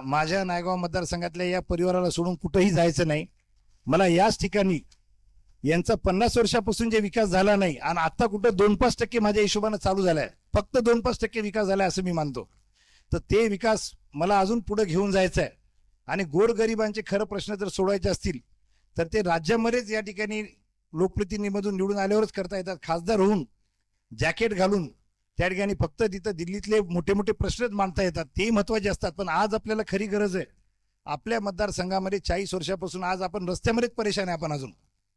माझ्या नायगाव मतदारसंघातल्या या परिवाराला सोडून कुठंही जायचं नाही. मला याच ठिकाणी यांचा पन्नास वर्षापासून जे विकास झाला नाही आणि आता कुठं दोन पाच टक्के माझ्या हिशोबानं चालू झालाय. फक्त दोन पाच टक्के विकास झालाय असं मी मानतो. तर ते विकास मला अजून पुढे घेऊन जायचं आहे आणि गोरगरिबांचे खरं प्रश्न जर सोडवायचे असतील तर ते राज्यामध्येच या ठिकाणी लोकप्रतिनिधीमधून निवडून आल्यावरच करता येतात. खासदार होऊन जॅकेट घालून त्या ठिकाणी फक्त तिथं दिल्लीतले मोठे मोठे प्रश्नच मांडता येतात. तेही महत्त्वाचे असतात. पण आज आपल्याला खरी गरज आहे. आपल्या मतदारसंघामध्ये चाळीस वर्षापासून आज आपण रस्त्यामध्येच परेशान आहे आपण अजून.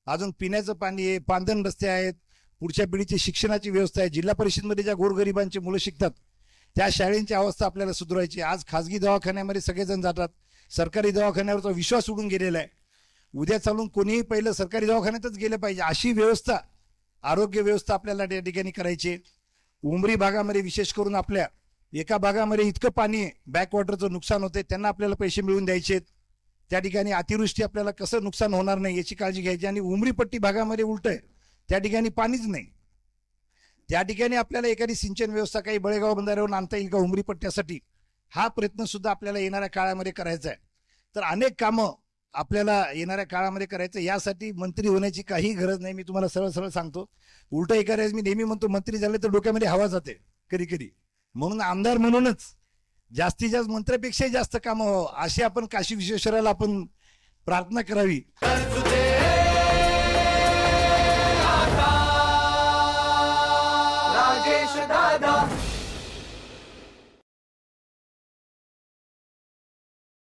अजून पिण्याचं पाणी आहे पांधन रस्ते आहेत पुढच्या पिढीची शिक्षणाची व्यवस्था आहे. जिल्हा परिषदमध्ये ज्या गोरगरिबांची मुलं शिकतात त्या शाळेंची अवस्था आपल्याला सुधारायची आज खाजगी दवाखान्यामध्ये सगळेजण जातात. सरकारी दवाखान्यावरचा विश्वास उडून गेलेला आहे. उद्या चालून कोणीही पहिलं सरकारी दवाखान्यातच गेलं पाहिजे. अशी व्यवस्था आरोग्य व्यवस्था आपल्याला त्या ठिकाणी करायची आहे. उमरी भागामध्ये विशेष करून आपल्या एका भागामध्ये इतकं पाणी बॅकवॉटरचं नुकसान होते त्यांना आपल्याला पैसे मिळवून द्यायचे त्या ठिकाणी अतिवृष्टी आपल्याला कसं नुकसान होणार नाही याची काळजी घ्यायची आणि उमरीपट्टी भागामध्ये उलट आहे त्या ठिकाणी पाणीच नाही. त्या ठिकाणी आपल्याला एखादी सिंचन व्यवस्था काही बळेगाव बंधाऱ्यावरून आणता येईल का उमरी पट्ट्यासाठी? हा प्रयत्न सुद्धा आपल्याला येणाऱ्या काळामध्ये करायचा आहे. तर अनेक कामं आपल्याला येणाऱ्या काळामध्ये करायचं यासाठी मंत्री होण्याची काही गरज नाही. मी तुम्हाला सरळ सरळ सांगतो. उलट एका मी नेहमी म्हणतो मंत्री झाले तर डोक्यामध्ये हवा जाते कधी कधी. म्हणून आमदार म्हणूनच जास्तीत जास्त मंत्र्यापेक्षाही जास्त काम व्हावं अशी आपण काशी विश्वेश्वराला आपण प्रार्थना करावी. राजेश